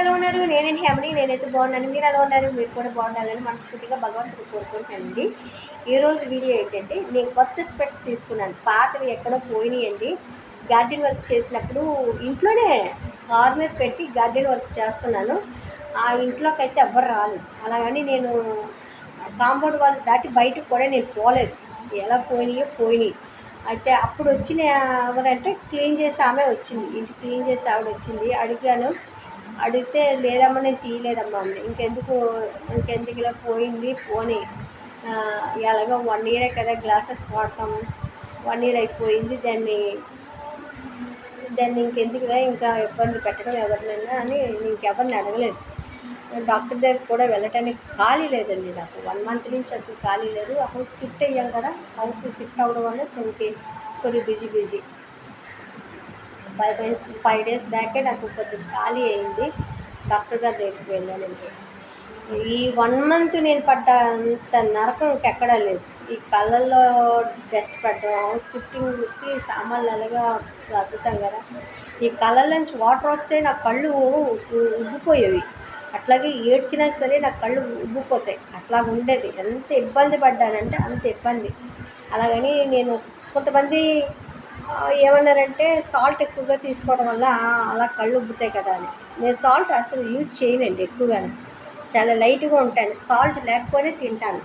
ఎలా ఉన్నారు. నేనండి హెమని నేనైతే బాగున్నాను. మీరు ఎలా ఉన్నారు? మీరు కూడా బాగుండాలని మనస్ఫూర్తిగా భగవంతుడు కోరుకుంటానండి ఈరోజు వీడియో ఏంటంటే నేను కొత్త స్పెట్స్ తీసుకున్నాను. పాతవి ఎక్కడో పోయినాయండి. గార్డెన్ వర్క్ చేసినప్పుడు ఇంట్లోనే కార్ మీద పెట్టి గార్డెన్ వర్క్ చేస్తున్నాను. ఆ ఇంట్లోకి అయితే ఎవ్వరు రాలేదు. అలాగని నేను కాంపౌండ్ వాళ్ళు దాటి బయటకు కూడా నేను పోలేదు. ఎలా పోయినాయో పోయినాయి. అయితే అప్పుడు వచ్చిన ఎవరంటే క్లీన్ చేసి ఆమె వచ్చింది. ఇంటి క్లీన్ చేసి ఆవిడ వచ్చింది. అడిగాను అడిగితే లేదమ్మా నేను తీయలేదమ్మా అంది. ఇంకెందుకు ఇంకెందుకు ఇలా పోయింది? పోనీ. ఎలాగో వన్ ఇయరే కదా గ్లాసెస్ వాడతాం. వన్ ఇయర్ అయిపోయింది దాన్ని దాన్ని ఇంకెందుకులా ఇంకా ఇబ్బంది పెట్టడం ఎవరినైనా అని ఇంకెవరిని అడగలేదు. డాక్టర్ దగ్గర కూడా వెళ్ళటానికి ఖాళీ లేదండి నాకు. వన్ మంత్ నుంచి అసలు ఖాళీ లేదు. అప్పుడు షిఫ్ట్ అయ్యాం కదా హౌస్ షిఫ్ట్ అవ్వడం వల్ల కొంచెం కొద్దిగా busy busy five days five days బ్యాకే నాకు కొద్దిగా ఖాళీ అయింది. డాక్టర్ గారి దగ్గరికి వెళ్ళానండి ఈ వన్ మంత్ నేను పడ్డ అంత నరకం ఇంకెక్కడా లేదు. ఈ కళ్ళల్లో డ్రెస్ పడ్డం సిట్టింగ్కి సామాన్లు అలాగా అద్భుతం కదా. ఈ కళ్ళ నుంచి వాటర్ వస్తే నా కళ్ళు ఉబ్బిపోయేవి. అట్లాగే ఏడ్చినా సరే నా కళ్ళు ఉబ్బిపోతాయి. అట్లా ఉండేది. ఎంత ఇబ్బంది పడ్డానంటే అంత ఇబ్బంది. అలాగని నేను కొంతమంది ఏమన్నారంటే సాల్ట్ ఎక్కువగా తీసుకోవడం వల్ల అలా కళ్ళు ఉబ్బుతాయి కదా అని. నేను సాల్ట్ అసలు యూజ్ చేయనండి ఎక్కువగా చాలా లైట్గా ఉంటాను. సాల్ట్ లేకపోయినా తింటాను.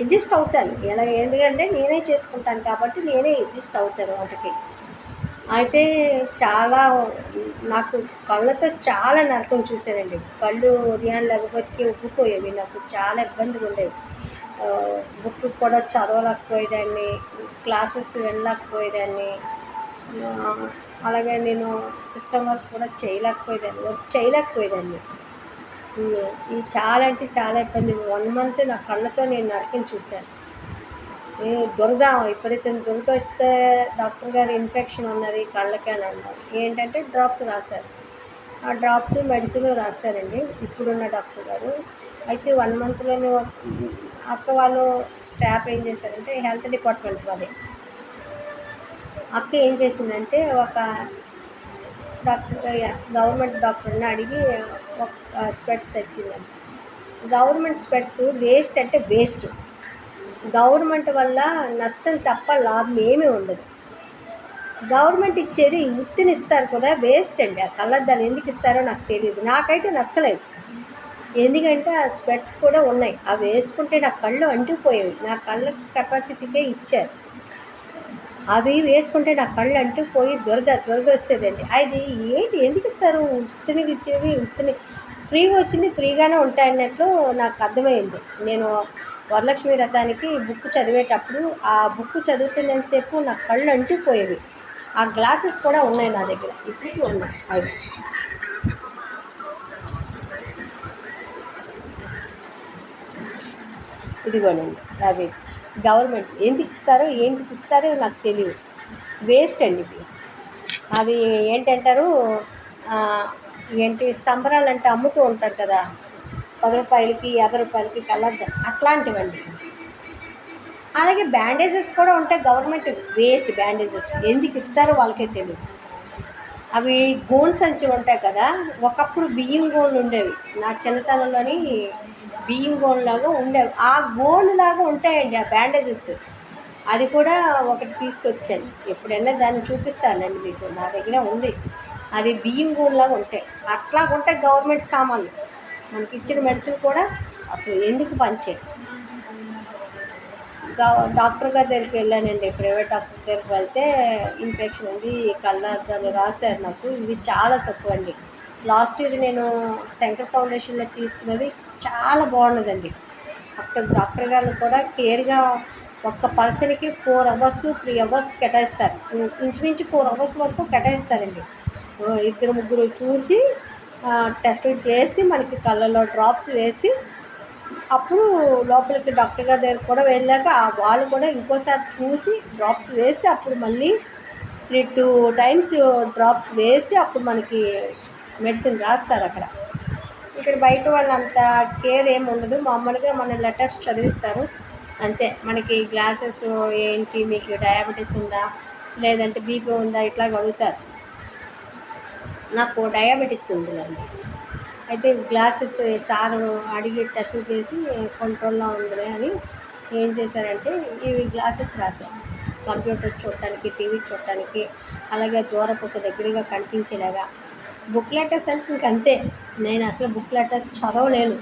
అడ్జస్ట్ అవుతాను. ఎలా ఎందుకంటే నేనే చేసుకుంటాను కాబట్టి నేనే అడ్జస్ట్ అవుతాను వాటికి. అయితే చాలా నాకు కళ్ళతో చాలా నరకం చూశానండి. కళ్ళు ఉదయం లేకపోతే ఉబ్బుకోయేవి నాకు చాలా ఇబ్బందిగా ఉండేవి. బుక్ కూడా చదవలేకపోయేదాన్ని క్లాసెస్ వెళ్ళలేకపోయేదాన్ని అలాగే నేను సిస్టమ్ వర్క్ కూడా చేయలేకపోయేదాన్ని వర్క్ చేయలేకపోయేదాన్ని. ఈ ఇది చాలా అంటే చాలా ఇబ్బంది. వన్ మంత్ నా కళ్ళతో నేను నరకం చూశాను. ఏ దురద విపరీతం దురద వస్తే డాక్టర్ గారు ఇన్ఫెక్షన్ ఉన్నది కళ్ళకి అని అన్నారు. ఏంటంటే డ్రాప్స్ రాశారు. ఆ డ్రాప్స్ మెడిసిన్ రాశారండి. ఇప్పుడున్న డాక్టర్ గారు. అయితే వన్ మంత్లోనే అక్క వాళ్ళు స్టాఫ్ ఏం చేశారంటే హెల్త్ డిపార్ట్మెంట్ వాళ్ళే. అక్క ఏం చేసిందంటే ఒక డాక్టర్ గవర్నమెంట్ డాక్టర్ని అడిగి ఒక స్పెట్స్ తెచ్చిందండి గవర్నమెంట్ స్పెట్స్ వేస్ట్ అంటే వేస్ట్ గవర్నమెంట్ వల్ల నష్టం తప్ప లాభం ఏమీ ఉండదు. గవర్నమెంట్ ఇచ్చేది ఉత్తిని ఇస్తారు కదా వేస్ట్ అండి. ఆ కళ్ళద్దాలు ఎందుకు ఇస్తారో నాకు తెలియదు. నాకైతే నచ్చలేదు. ఎందుకంటే ఆ స్వెట్స్ కూడా ఉన్నాయి. అవి వేసుకుంటే నా కళ్ళు అంటుకుపోయేవి. నా కళ్ళ కెపాసిటీకే ఇచ్చారు. అవి వేసుకుంటే నా కళ్ళు అంటుకుపోయి దురద దురద వస్తుందండి అది ఏంటి? ఎందుకు ఇస్తారు? ఉత్తినికి ఇచ్చేది ఉత్తిని. ఫ్రీగా వచ్చింది ఫ్రీగానే ఉంటాయన్నట్లు నాకు అర్థమైంది. నేను వరలక్ష్మి రథానికి బుక్ చదివేటప్పుడు ఆ బుక్ చదువుతున్నంతసేపు నా కళ్ళు అంటుకుపోయేవి. ఆ గ్లాసెస్ కూడా ఉన్నాయి నా దగ్గర. ఇప్పటికీ ఉన్నాయి. అవి. ఇదిగోనండి అవి గవర్నమెంట్ ఎందుకు ఇస్తారో ఏంటికి ఇస్తారో నాకు తెలియదు వేస్ట్ అండి ఇవి అవి ఏంటంటారు ఏంటి సంబరాలు అంటే అమ్ముతూ ఉంటారు కదా పది రూపాయలకి యాభై రూపాయలకి కలర్ అట్లాంటివండి. అలాగే బ్యాండేజెస్ కూడా ఉంటాయి గవర్నమెంట్ వేస్ట్ బ్యాండేజెస్. ఎందుకు ఇస్తారో వాళ్ళకే తెలియదు అవి గోన్ సంచులు ఉంటాయి కదా ఒకప్పుడు బియ్యం గోన్లు ఉండేవి. నా చిన్నతనంలోని బియ్యం గోన్ లాగా ఉండేవి. ఆ గోన్ లాగా ఉంటాయండి ఆ బ్యాండేజెస్ అది కూడా ఒకటి తీసుకొచ్చాను. ఎప్పుడైనా దాన్ని చూపిస్తానండి మీకు. నా దగ్గర ఉంది. అది బియ్యం గోన్లాగా ఉంటాయి. అట్లా ఉంటాయి గవర్నమెంట్ సామాన్లు. మనకి ఇచ్చిన మెడిసిన్ కూడా అసలు ఎందుకు పంచే డాక్టర్ గారి దగ్గరికి వెళ్ళానండి. ప్రైవేట్ డాక్టర్ దగ్గరికి వెళ్తే ఇన్ఫెక్షన్ ఉంది. కళ్ళద్దాలు రాశారు నాకు. ఇవి చాలా తక్కువ అండి లాస్ట్ ఇయర్ నేను శంకర్ ఫౌండేషన్లో తీసుకున్నది చాలా బాగున్నదండి. అక్కడ డాక్టర్ గారు కూడా కేర్గా ఒక్క పర్సన్కి ఫోర్ అవర్స్ త్రీ అవర్స్ కేటాయిస్తారు. ఇంచుమించి ఇంచుమించు ఫోర్ అవర్స్ వరకు కేటాయిస్తారండి. ఇద్దరు ముగ్గురు చూసి ఆ, టెస్టులు చేసి మనకి కళ్ళలో డ్రాప్స్ వేసి అప్పుడు లోపలికి డాక్టర్ గారి దగ్గర కూడా వెళ్ళాక ఆ వాళ్ళు కూడా ఇంకోసారి చూసి డ్రాప్స్ వేసి అప్పుడు మళ్ళీ త్రీ టూ టైమ్స్ డ్రాప్స్ వేసి అప్పుడు మనకి మెడిసిన్ రాస్తారు అక్కడ. ఇక్కడ బయట వాళ్ళు అంత కేర్ ఏమి ఉండదు. మామూలుగా మన లెటర్స్ చదివిస్తారు. అంతే. మనకి గ్లాసెస్ ఏంటి? మీకు డయాబెటీస్ ఉందా? లేదంటే బీపీ ఉందా? ఇట్లా అడుగుతారు. నాకు డయాబెటీస్ ఉంటుందండి అయితే గ్లాసెస్ సార్ అడిగి టెస్ట్ చేసి కంట్రోల్లో ఉంది అని ఏం చేశారంటే ఇవి గ్లాసెస్ రాశారు. కంప్యూటర్ చూడటానికి టీవీ చూడటానికి అలాగే దూరపు దగ్గరగా కనిపించేలాగా బుక్ లెటర్స్ అంటే ఇంక అంతే. నేను అసలు బుక్ లెటర్స్ చదవలేను.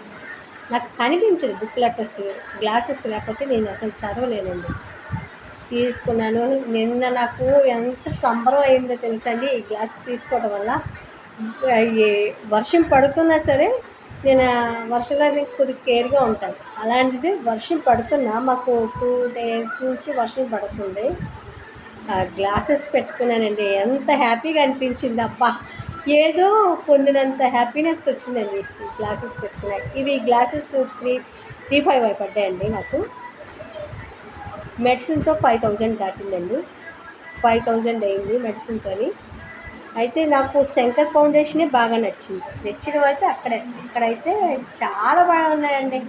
నాకు కనిపించదు బుక్ లెటర్స్ గ్లాసెస్ లేకపోతే నేను అసలు చదవలేనండి. తీసుకున్నాను. నిన్న నాకు ఎంత సంబరం అయిందో తెలుసండి ఈ గ్లాస్ తీసుకోవడం వల్ల. వర్షం పడుతున్నా సరే నేను ఆ వర్షాలని కొద్దిగా కేర్గా ఉంటాను. అలాంటిది వర్షం పడుతున్నా మాకు టూ డేస్ నుంచి వర్షం పడుతుంది. గ్లాసెస్ పెట్టుకున్నానండి. ఎంత హ్యాపీగా అనిపించింది అబ్బా! ఏదో పొందినంత హ్యాపీనెస్ వచ్చిందండి. గ్లాసెస్ పెట్టుకున్నాయి. ఇవి గ్లాసెస్ త్రీ త్రీ ఫైవ్ అయి పడ్డాయండి నాకు. మెడిసిన్తో ఫైవ్ థౌజండ్ దాటిందండి. ఫైవ్ థౌజండ్ అయింది మెడిసిన్తో అయితే నాకు శంకర్ ఫౌండేషనే బాగా నచ్చింది. నచ్చినవి అయితే అక్కడే ఇక్కడైతే చాలా బాగున్నాయండి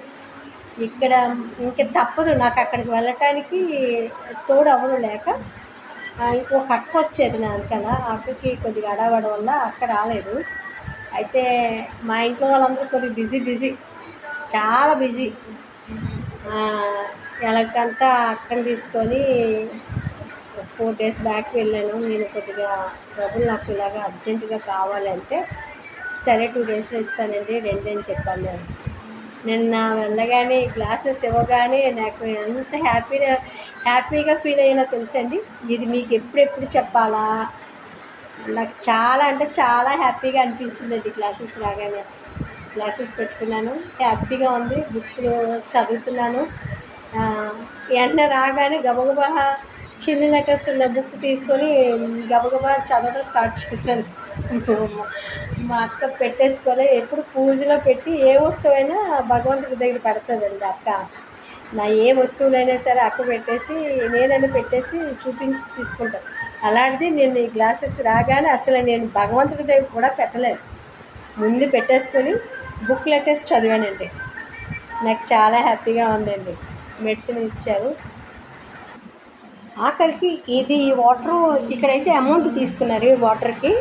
ఇక్కడ ఇంక తప్పదు. నాకు అక్కడికి వెళ్ళటానికి తోడు అవ్వడం లేక ఇంకొక అక్క వచ్చేది నా వెనకాల. ఆ అక్కకి కొద్దిగా అడవడం వల్ల అక్క రాలేదు. అయితే మా ఇంట్లో వాళ్ళందరూ కొద్దిగా బిజీ బిజీ. చాలా బిజీ. ఎలాగంతా అక్కని తీసుకొని ఫోర్ డేస్ బ్యాక్ వెళ్ళాను. నేను కొద్దిగా డబ్బులు నాకు ఇలాగ అర్జెంటుగా కావాలంటే సరే టూ డేస్లో ఇస్తానండి రెండు అని చెప్పాను నేను. నిన్న వెళ్ళగానే గ్లాసెస్ ఇవ్వగానే నాకు ఎంత హ్యాపీగా హ్యాపీగా ఫీల్ అయ్యానో తెలుసండి. ఇది మీకు ఎప్పుడెప్పుడు చెప్పాలా? నాకు చాలా అంటే చాలా హ్యాపీగా అనిపించిందండి గ్లాసెస్ రాగానే. గ్లాసెస్ పెట్టుకున్నాను. హ్యాపీగా ఉంది. బుక్లు చదువుతున్నాను. ఎండ వెంటనే రాగానే గబగబా చిన్న లెటర్స్ ఉన్న బుక్ తీసుకొని గబగబా చదవడం స్టార్ట్ చేశాను. మా అక్క పెట్టేసుకోలే. ఎప్పుడు పూజలో పెట్టి ఏ వస్తువైనా భగవంతుడి దగ్గర పెడుతుందండి అక్క. నా ఏ వస్తువులైనా సరే అక్క పెట్టేసి నేనైనా పెట్టేసి చూపించి తీసుకుంటాను అలాంటిది నేను ఈ గ్లాసెస్ రాగానే అసలు నేను భగవంతుడి దగ్గర కూడా పెట్టలేదు. ముందు పెట్టేసుకొని బుక్ లెటర్స్ చదివానండి. నాకు చాలా హ్యాపీగా ఉందండి. మెడిసిన్ ఇచ్చారు. ఆఖరికి ఇది వాటర్ ఇక్కడైతే అమౌంట్ తీసుకున్నారు ఈ వాటర్కి.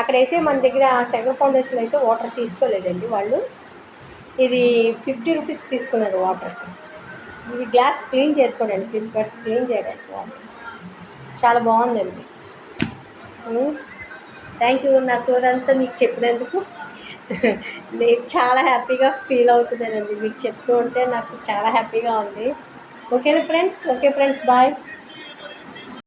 అక్కడైతే మన దగ్గర సెగ ఫౌండేషన్ అయితే వాటర్ తీసుకోలేదండి వాళ్ళు. ఇది ఫిఫ్టీ రూపీస్ తీసుకున్నారు వాటర్. ఇది గ్లాస్ క్లీన్ చేసుకోండి ఫిస్ క్లీన్ చేయడానికి వాటర్. చాలా బాగుందండి. థ్యాంక్ యూ నా సోదంతా మీకు చెప్పినందుకు. నేను చాలా హ్యాపీగా ఫీల్ అవుతున్నానండి మీకు చెప్తూ ఉంటే నాకు చాలా హ్యాపీగా ఉంది. ఓకేనా ఫ్రెండ్స్? Okay friends bye.